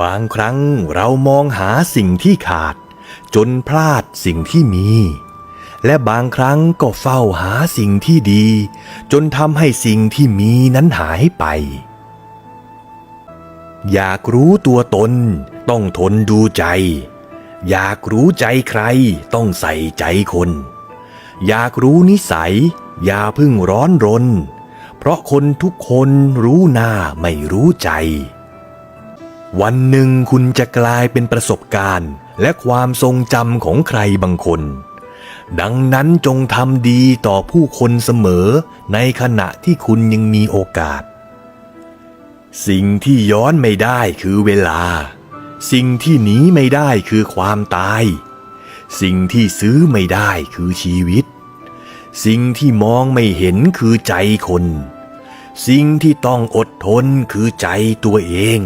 บางครั้งเรามองหาสิ่งที่ขาด จนพลาดสิ่งที่มี และบางครั้งก็เฝ้าหาสิ่งที่ดี จนทำให้สิ่งที่มีนั้นหายไป อยากรู้ตัวตนต้องทนดูใจ อยากรู้ใจใครต้องใส่ใจคน อยากรู้นิสัย อย่าพึ่งร้อนรน เพราะคนทุกคนรู้หน้าไม่รู้ใจ วันหนึ่งคุณจะกลายเป็นประสบการณ์ และความทรงจำของใครบางคน ดังนั้นจงทำดีต่อผู้คนเสมอในขณะที่คุณยังมีโอกาส สิ่งที่ย้อนไม่ได้คือเวลา สิ่งที่หนีไม่ได้คือความตาย สิ่งที่ซื้อไม่ได้คือชีวิต สิ่งที่มองไม่เห็นคือใจคน สิ่งที่ต้องอดทนคือใจตัวเอง